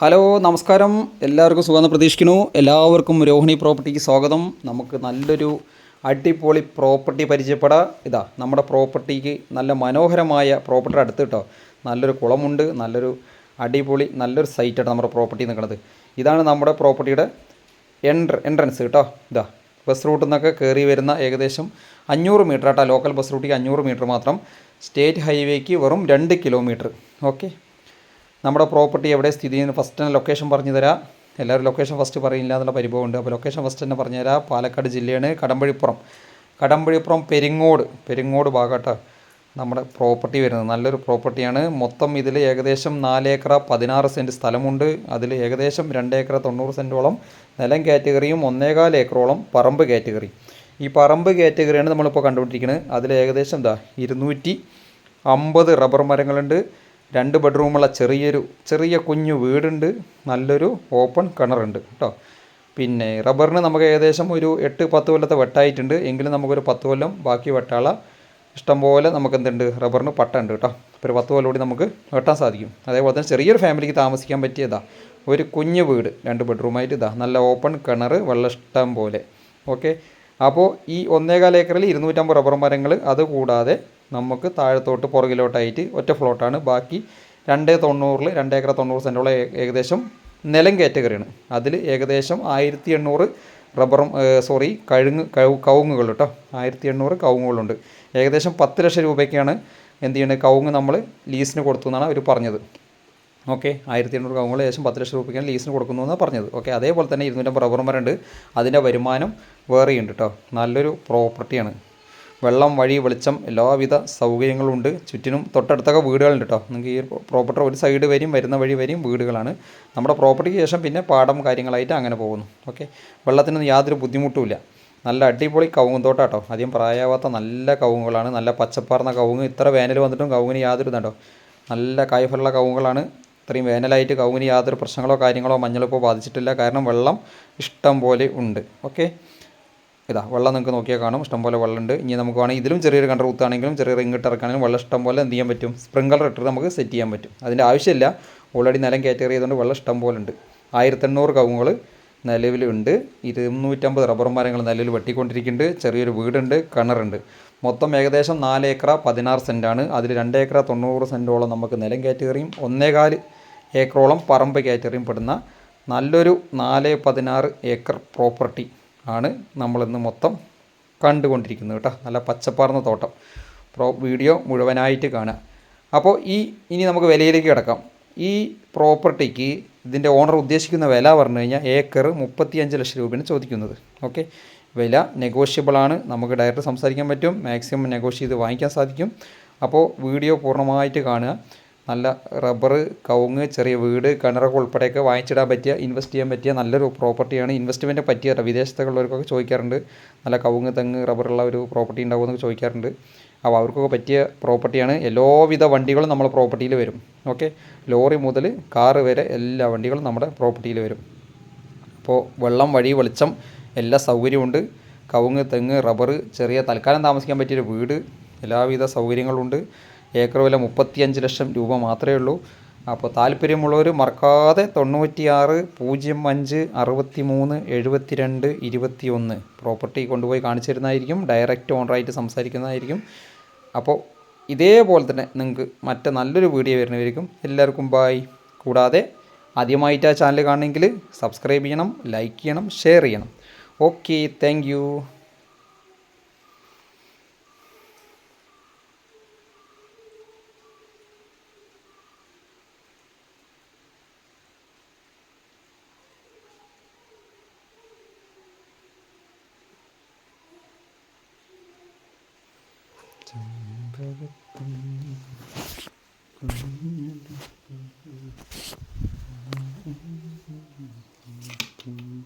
Hello നമസ്കാരം. എല്ലാവർക്കും സുഖമെന്ന് പ്രതീക്ഷിക്കുന്നു. എല്ലാവർക്കും രോഹിണി പ്രോപ്പർട്ടിക്ക് സ്വാഗതം. നമുക്ക് നല്ലൊരു അടിപൊളി പ്രോപ്പർട്ടി പരിചയപ്പെടാം. ഇതാ നമ്മുടെ പ്രോപ്പർട്ടിക്ക് നല്ല മനോഹരമായ പ്രോപ്പർട്ടി അടുത്ത് കേട്ടോ. നല്ലൊരു കുളമുണ്ട് നല്ലൊരു അടിപൊളി നല്ലൊരു സൈറ്റാണ് നമ്മുടെ പ്രോപ്പർട്ടി നിൽക്കുന്നത്. ഇതാണ് നമ്മുടെ പ്രോപ്പർട്ടിയുടെ എൻട്ര എൻട്രൻസ് കേട്ടോ. ഇതാ ബസ് റൂട്ടിൽ നിന്നൊക്കെ കയറി വരുന്ന ഏകദേശം അഞ്ഞൂറ് മീറ്റർ ആട്ടോ ലോക്കൽ ബസ് റൂട്ടിൽ അഞ്ഞൂറ് മീറ്റർ മാത്രം. സ്റ്റേറ്റ് ഹൈവേക്ക് വെറും രണ്ട് കിലോമീറ്റർ. ഓക്കെ. നമ്മുടെ പ്രോപ്പർട്ടി എവിടെ സ്ഥിതി ചെയ്യുന്നത് ഫസ്റ്റ് തന്നെ ലൊക്കേഷൻ പറഞ്ഞു തരാം. എല്ലാവരും ലൊക്കേഷൻ ഫസ്റ്റ് പറയില്ല എന്നുള്ള പരിഭവമുണ്ട് അപ്പോൾ ലൊക്കേഷൻ ഫസ്റ്റ് തന്നെ പറഞ്ഞു തരാം. പാലക്കാട് ജില്ലയാണ് കടമ്പഴിപ്പുറം. കടമ്പഴിപ്പുറം പെരിങ്ങോട് പെരിങ്ങോട് ഭാഗമാട്ടോ നമ്മുടെ പ്രോപ്പർട്ടി വരുന്നത്. നല്ലൊരു പ്രോപ്പർട്ടിയാണ്. മൊത്തം ഇതിൽ ഏകദേശം നാല് ഏക്കർ പതിനാറ് സെന്റ് സ്ഥലമുണ്ട്. അതിൽ ഏകദേശം രണ്ട് ഏക്കർ തൊണ്ണൂറ് സെന്റോളം നിലം കാറ്റഗറിയും ഒന്നേകാൽ ഏക്കറോളം പറമ്പ് കാറ്റഗറി. ഈ പറമ്പ് കാറ്റഗറിയാണ് നമ്മളിപ്പോൾ കണ്ടുകൊണ്ടിരിക്കുന്നത് അതിൽ ഏകദേശം എന്താ ഇരുന്നൂറ്റി അമ്പത് റബ്ബർ മരങ്ങളുണ്ട്. രണ്ട് ബെഡ്റൂമുള്ള ചെറിയൊരു ചെറിയ കുഞ്ഞു വീടുണ്ട്. നല്ലൊരു ഓപ്പൺ കിണറുണ്ട് കേട്ടോ പിന്നെ റബ്ബറിന് നമുക്ക് ഏകദേശം ഒരു എട്ട് പത്ത് കൊല്ലത്തെ വെട്ടായിട്ടുണ്ട്. എങ്കിലും നമുക്കൊരു പത്ത് കൊല്ലം ബാക്കി വെട്ടാള ഇഷ്ടംപോലെ നമുക്ക് എന്തുണ്ട്? റബ്ബറിന് പട്ടുണ്ട് കേട്ടോ അപ്പോൾ ഒരു പത്ത് കൊല്ലം കൂടി നമുക്ക് വെട്ടാൻ സാധിക്കും. അതേപോലെ തന്നെ ചെറിയൊരു ഫാമിലിക്ക് താമസിക്കാൻ പറ്റിയതാ ഒരു കുഞ്ഞു വീട് രണ്ട് ബെഡ്റൂമായിട്ട് ഇതാ നല്ല ഓപ്പൺ കിണർ വെള്ളം ഇഷ്ടം പോലെ ഓക്കെ അപ്പോൾ ഈ ഒന്നേകാൽ ഏക്കറിൽ ഇരുന്നൂറ്റമ്പത് റബ്ബർ മരങ്ങൾ അതുകൂടാതെ നമുക്ക് താഴത്തോട്ട് പുറകിലോട്ടായിട്ട് ഒറ്റ ഫ്ലോട്ടാണ്. ബാക്കി രണ്ട് തൊണ്ണൂറിൽ രണ്ട് ഏക്കർ തൊണ്ണൂറ് സെന്റോളം ഏകദേശം നിലം കാറ്റഗറിയാണ്. അതിൽ ഏകദേശം ആയിരത്തി എണ്ണൂറ് റബ്ബറും സോറി കഴുങ്ങ് കവുങ്ങുകൾ കേട്ടോ ആയിരത്തി എണ്ണൂറ് കവുങ്ങുകളുണ്ട്. ഏകദേശം പത്ത് ലക്ഷം രൂപയ്ക്കാണ് എന്ത് ചെയ്യുന്നത് കവുങ്ങ് നമ്മൾ ലീസിന് കൊടുത്തു എന്നാണ് അവർ പറഞ്ഞത്. ഓക്കെ ആയിരത്തി എണ്ണൂറ് കവുങ്ങൾ ഏകദേശം പത്ത് ലക്ഷം രൂപയ്ക്കാണ് ലീസിന് കൊടുക്കുന്നു എന്നാണ് പറഞ്ഞത്. ഓക്കെ അതേപോലെ തന്നെ ഇരുന്നൂറ്റമ്പത് റബ്ബർ മരമുണ്ട് അതിന്റെ വരുമാനം വേറെയുണ്ട് കേട്ടോ നല്ലൊരു പ്രോപ്പർട്ടിയാണ്. വെള്ളം വഴി വെളിച്ചം എല്ലാവിധ സൗകര്യങ്ങളും ഉണ്ട് ചുറ്റിനും തൊട്ടടുത്തൊക്കെ വീടുകളുണ്ട് കേട്ടോ നിങ്ങൾക്ക് ഈ പ്രോപ്പർട്ടി ഒരു സൈഡ് വരെയും വരുന്ന വഴി വരെയും വീടുകളാണ്. നമ്മുടെ പ്രോപ്പർട്ടിക്ക് ശേഷം പിന്നെ പാടം കാര്യങ്ങളായിട്ട് അങ്ങനെ പോകുന്നു. ഓക്കെ? വെള്ളത്തിന് യാതൊരു ബുദ്ധിമുട്ടുമില്ല നല്ല അടിപൊളി കവുങ്ങ് തോട്ടാട്ടോ അധികം പ്രായമാവാത്ത നല്ല കവുങ്ങുകളാണ്. നല്ല പച്ചപ്പാർന്ന കവുങ്ങ്. ഇത്ര വേനൽ വന്നിട്ടും കവുങ്ങിന് യാതൊരു ഇതുണ്ടോ നല്ല കായ്ഫലുള്ള കവുങ്ങുകളാണ്. ഇത്രയും വേനലായിട്ട് കവുങ്ങിന് യാതൊരു പ്രശ്നങ്ങളോ കാര്യങ്ങളോ മഞ്ഞളിപ്പോൾ ബാധിച്ചിട്ടില്ല. കാരണം വെള്ളം ഇഷ്ടം പോലെ ഉണ്ട്. ഓക്കെ? ഇതാ വെള്ളം നിങ്ങൾക്ക് നോക്കിയാൽ കാണും. ഇഷ്ടംപോലെ വെള്ളമുണ്ട്. ഇനി നമുക്ക് വേണമെങ്കിൽ ഇതിലും ചെറിയൊരു കണ്ടർ കുത്താണെങ്കിലും ചെറിയ റിംഗ് ഇറക്കാണെങ്കിലും വെള്ളം ഇഷ്ടം പോലെ എന്ത് ചെയ്യാൻ പറ്റും? സ്പ്രിംഗർ ഇട്ടിട്ട് നമുക്ക് സെറ്റ് ചെയ്യാൻ പറ്റും. അതിന്റെ ആവശ്യമില്ല. ഓൾറെഡി നിലം കാറ്റഗറി ചെയ്തുകൊണ്ട് വെള്ളം ഇഷ്ടം പോലെ ഉണ്ട് ആയിരത്തെണ്ണൂറ് കവുങ്ങൾ നിലവിലുണ്ട്. ഇരുന്നൂറ്റമ്പത് റബ്ബർ മരങ്ങൾ നിലവിൽ വെട്ടിക്കൊണ്ടിരിക്കുന്നുണ്ട്. ചെറിയൊരു വീടുണ്ട് കിണറുണ്ട്. മൊത്തം ഏകദേശം നാല് ഏക്കർ പതിനാറ് സെന്റാണ് അതിൽ രണ്ട് ഏക്കർ തൊണ്ണൂറ് സെന്റോളം നമുക്ക് നിലം കാറ്റഗറിയും ഒന്നേകാൽ ഏക്കറോളം പറമ്പ് കാറ്റഗറിയും പെടുന്ന നല്ലൊരു നാല് പതിനാറ് ഏക്കർ പ്രോപ്പർട്ടി ആണ് നമ്മളിന്ന് മൊത്തം കണ്ടുകൊണ്ടിരിക്കുന്നത് കേട്ടോ. നല്ല പച്ചപ്പാർന്ന തോട്ടം. പ്രോ വീഡിയോ മുഴുവനായിട്ട് കാണുക. അപ്പോൾ ഈ ഇനി നമുക്ക് വിലയിലേക്ക് കിടക്കാം. ഈ പ്രോപ്പർട്ടിക്ക് ഇതിന്റെ ഓണർ ഉദ്ദേശിക്കുന്ന വില പറഞ്ഞു കഴിഞ്ഞാൽ ഏക്കർ മുപ്പത്തിയഞ്ച് ലക്ഷം രൂപയാണ് ചോദിക്കുന്നത്. ഓക്കെ? വില നെഗോഷ്യബിളാണ് നമുക്ക് ഡയറക്റ്റ് സംസാരിക്കാൻ പറ്റും. മാക്സിമം നെഗോഷ്യ ചെയ്ത് വാങ്ങിക്കാൻ സാധിക്കും. അപ്പോൾ വീഡിയോ പൂർണമായിട്ട് കാണുക. നല്ല റബ്ബർ കവുങ്ങ് ചെറിയ വീട് കിണറൊക്കെ ഉൾപ്പെടെയൊക്കെ വാങ്ങിച്ചിടാൻ പറ്റിയ ഇൻവെസ്റ്റ് ചെയ്യാൻ പറ്റിയ നല്ലൊരു പ്രോപ്പർട്ടിയാണ്. ഇൻവെസ്റ്റ്മെന്റ് പറ്റിയ വിദേശത്തൊക്കെ ഉള്ളവർക്കൊക്കെ ചോദിക്കാറുണ്ട്. നല്ല കവുങ്ങ് തെങ്ങ് റബ്ബറുള്ള ഒരു പ്രോപ്പർട്ടി ഉണ്ടാവുമെന്നൊക്കെ ചോദിക്കാറുണ്ട്. അപ്പോൾ അവർക്കൊക്കെ പറ്റിയ പ്രോപ്പർട്ടിയാണ്. എല്ലാവിധ വണ്ടികളും നമ്മളെ പ്രോപ്പർട്ടിയിൽ വരും. ഓക്കെ? ലോറി മുതൽ കാറ് വരെ എല്ലാ വണ്ടികളും നമ്മുടെ പ്രോപ്പർട്ടിയിൽ വരും. അപ്പോൾ വെള്ളം വഴി വെളിച്ചം എല്ലാ സൗകര്യമുണ്ട് കവുങ്ങ് തെങ്ങ് റബ്ബർ ചെറിയ തൽക്കാലം താമസിക്കാൻ പറ്റിയൊരു വീട്. എല്ലാവിധ സൗകര്യങ്ങളുണ്ട് ഏക്കർ വില മുപ്പത്തിയഞ്ച് ലക്ഷം രൂപ മാത്രമേ ഉള്ളൂ. അപ്പോൾ താല്പര്യമുള്ളവർ മറക്കാതെ തൊണ്ണൂറ്റിയാറ് പൂജ്യം അഞ്ച് അറുപത്തി മൂന്ന് എഴുപത്തി രണ്ട് ഇരുപത്തി ഒന്ന് പ്രോപ്പർട്ടി കൊണ്ടുപോയി കാണിച്ചു തരുന്നതായിരിക്കും. ഡയറക്റ്റ് ഓണറായിട്ട് സംസാരിക്കുന്നതായിരിക്കും. അപ്പോൾ ഇതേപോലെ തന്നെ നിങ്ങൾക്ക് മറ്റേ നല്ലൊരു വീഡിയോ വരുന്നവരിക്കും എല്ലാവർക്കും ബായ് കൂടാതെ ആദ്യമായിട്ട് ആ ചാനൽ കാണണമെങ്കിൽ സബ്സ്ക്രൈബ് ചെയ്യണം ലൈക്ക് ചെയ്യണം ഷെയർ ചെയ്യണം. Okay thank Thank you.